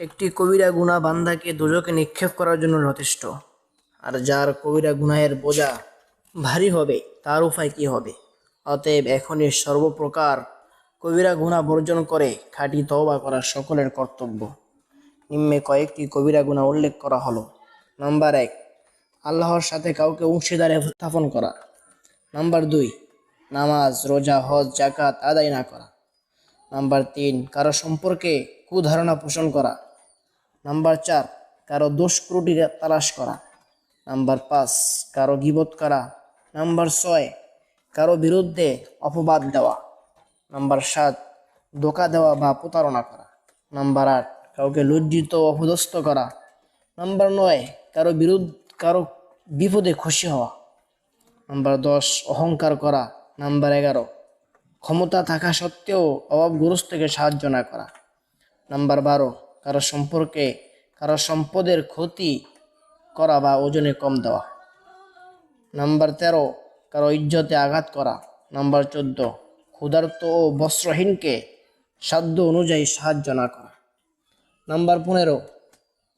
একটি কবিরা গুণা বান্দাকে দুজকে নিক্ষেপ করার জন্য যথেষ্ট। আর যার কবিরা গুনাহের বোঝা ভারী হবে, তার উপায় কি হবে? অতএব এখনই সর্বপ্রকার কবিরা গুণা বর্জন করে খাঁটি তওবা করা সকলের কর্তব্য। নিম্নে কয়েকটি কবিরা গুণা উল্লেখ করা হলো। নাম্বার এক, আল্লাহর সাথে কাউকে অংশীদারে স্থাপন করা। নাম্বার দুই, নামাজ, রোজা, হজ জাকাত আদায় না করা। নাম্বার তিন, কারও সম্পর্কে কুধারণা পোষণ করা। নাম্বার চার, কারও দোষ ত্রুটি তালাশ করা। নাম্বার পাঁচ, কারও গিবত করা। নাম্বার ছয়, কারও বিরুদ্ধে অপবাদ দেওয়া। নাম্বার সাত, ধোকা দেওয়া বা প্রতারণা করা। নাম্বার আট, কাউকে লজ্জিত অপদস্থ করা। নাম্বার নয়, কারও বিরুদ্ধ, কারও বিপদে খুশি হওয়া। নাম্বার দশ, অহংকার করা। নাম্বার এগারো, ক্ষমতা থাকা সত্ত্বেও অভাবগ্রস্তকে সাহায্য না করা। নাম্বার বারো, কারও সম্পর্কে কারও সম্পদের ক্ষতি করা বা ওজনে কম দেওয়া। নাম্বার তেরো, কারও ইজ্জতে আঘাত করা। নাম্বার চোদ্দ, ক্ষুধার্ত ও বস্ত্রহীনকে সাধ্য অনুযায়ী সাহায্য না করা। নাম্বার পনেরো,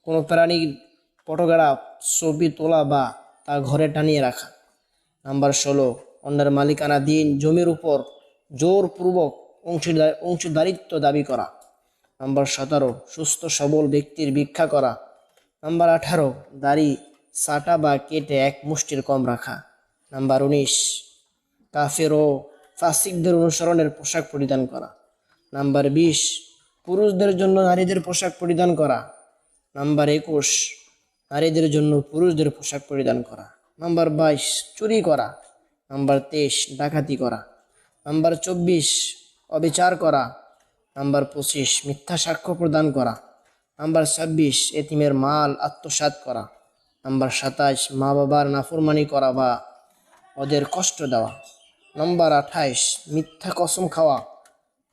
কোনো প্রাণীর ফটোগ্রাফ ছবি তোলা বা তা ঘরে টানিয়ে রাখা। নাম্বার ষোলো, অন্যের মালিকানা দিন জমির উপর জোরপূর্বক অংশীদার, অংশীদারিত্ব দাবি করা। নাম্বার সতেরো, সুস্থ সবল ব্যক্তির ভিক্ষা করা। নাম্বার আঠারো, দাড়ি সাটা বা কেটে এক মুষ্টির কম রাখা। নাম্বার উনিশ, কাফের ও ফাসিকদের অনুসরণের পোশাক পরিধান করা। নাম্বার বিশ, পুরুষদের জন্য নারীদের পোশাক পরিধান করা। নাম্বার একুশ, নারীদের জন্য পুরুষদের পোশাক পরিধান করা। নাম্বার বাইশ, চুরি করা। নাম্বার তেইশ, ডাকাতি করা। নাম্বার চব্বিশ, অবিচার করা। নাম্বার পঁচিশ, মিথ্যা সাক্ষ্য প্রদান করা। নাম্বার ছাব্বিশ, এতিমের মাল আত্মসাৎ করা। নাম্বার সাতাশ মা বাবার নাফরমানি করা বা ওদের কষ্ট দেওয়া। নাম্বার আঠাইশ, মিথ্যা কসম খাওয়া।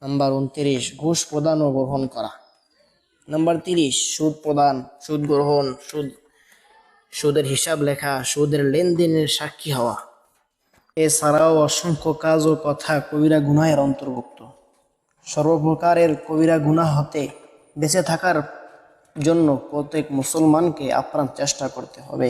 নাম্বার উনত্রিশ, ঘুষ প্রদান ও গ্রহণ করা। নাম্বার তিরিশ, সুদ প্রদান, সুদ গ্রহণ, সুদ, সুদের হিসাব লেখা, সুদের লেনদেনের সাক্ষী হওয়া। এছাড়াও অসংখ্য কাজ ও কথা কবিরা গুনাহের অন্তর্ভুক্ত। সর্বপ্রকারের কবিরা গুণা হতে বেঁচে থাকার জন্য প্রত্যেক মুসলমানকে আপ্রাণ চেষ্টা করতে হবে।